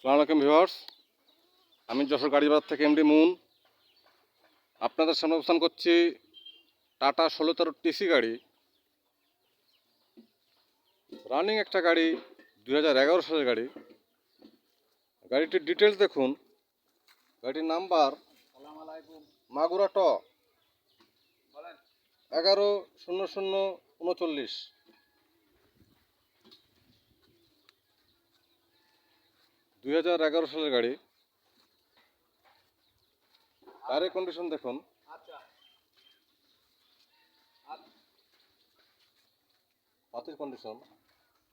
সালাম আলাইকুম ভিউয়ার্স। আমি যশোর গাড়িবাজার থেকে এমডি মুন। আপনাদের সামনে অবস্থান করছি টাটা ষোলো তেরো টিসি গাড়ি। রানিং একটা গাড়ি, দুই হাজার এগারো সালের গাড়ি। গাড়িটির ডিটেলস দেখুন। গাড়িটির নাম্বার মাগুরা ট। এগারো শূন্য শূন্য উনচল্লিশ। দুই হাজার এগারো সালের গাড়ি। টায়ারের কন্ডিশন দেখুন। পাতির কন্ডিশন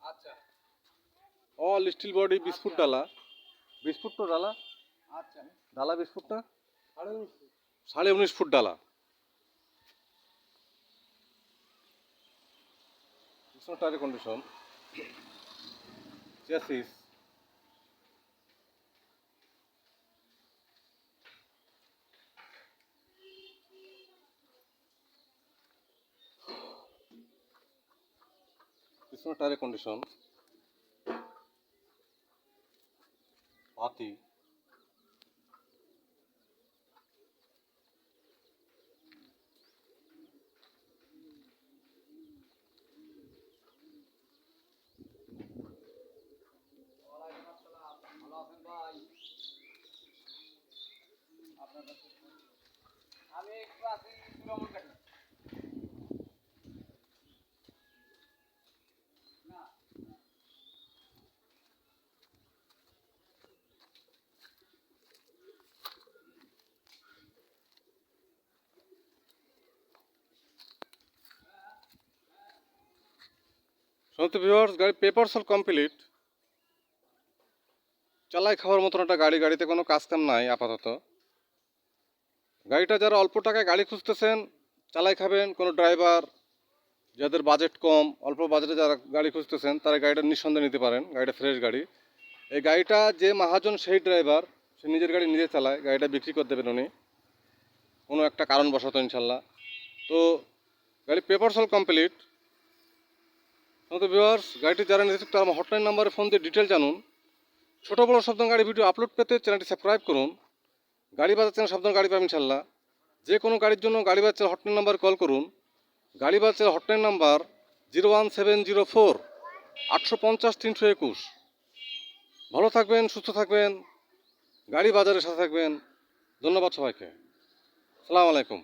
আচ্ছা অল স্টিল বডি বিশ ফুট ডালা। বিশ ফুট তো ডালা। আচ্ছা। ডালা বিশ ফুট। না সাড়ে উনিশ ফুট। ডালা। টায়ারের কন্ডিশন চেসিস ভালো ভাই? আপনার কাছে ফোন। আমি একটু আছি সুরমন কাঠি না সমস্ত ভিউয়ার্স গাড়ি পেপার সল কমপ্লিট চালাই খাওয়ার মতন একটা গাড়ি, গাড়িতে কোনো কাজ কাম নাই আপাতত। গাড়িটা যারা অল্প টাকায় গাড়ি খুঁজতেছেন চালাই খাবেন কোনো ড্রাইভার যাদের বাজেট কম, অল্প বাজেটে যারা গাড়ি খুঁজতেছেন, তারা গাড়িটা নিঃসন্দেহে নিতে পারেন, গাড়িটা ফ্রেশ গাড়ি। এই গাড়িটা যে মহাজন সেই ড্রাইভার সে নিজের গাড়ি নিজে চালায়, গাড়িটা বিক্রি করে দেবেন উনি। কোনো একটা কারণ বশত ইনশাল্লাহ। তো গাড়ি পেপার সল কমপ্লিট সমস্ত ভিউয়ার্স, গাড়িটি যারা নিতে তারা আমার হটলাইন নাম্বারে ফোন দিয়ে ডিটেল জানুন। ছোটো বড়ো শব্দ গাড়ি ভিডিও আপলোড পেতে চ্যানেলটি সাবস্ক্রাইব করুন। গাড়ি বাজার চ্যানেল শব্দ গাড়ি পাবেন ইনশাল্লাহ যে কোনো গাড়ির জন্য গাড়ি বাজার হটলাইন নাম্বার কল করুন। গাড়ি বাজার hotline number zero one seven zero four আটশো পঞ্চাশ তিনশো একুশ। ভালো থাকবেন, সুস্থ থাকবেন। গাড়ি বাজারের সাথে থাকবেন। ধন্যবাদ সবাইকে। সালাম আলাইকুম।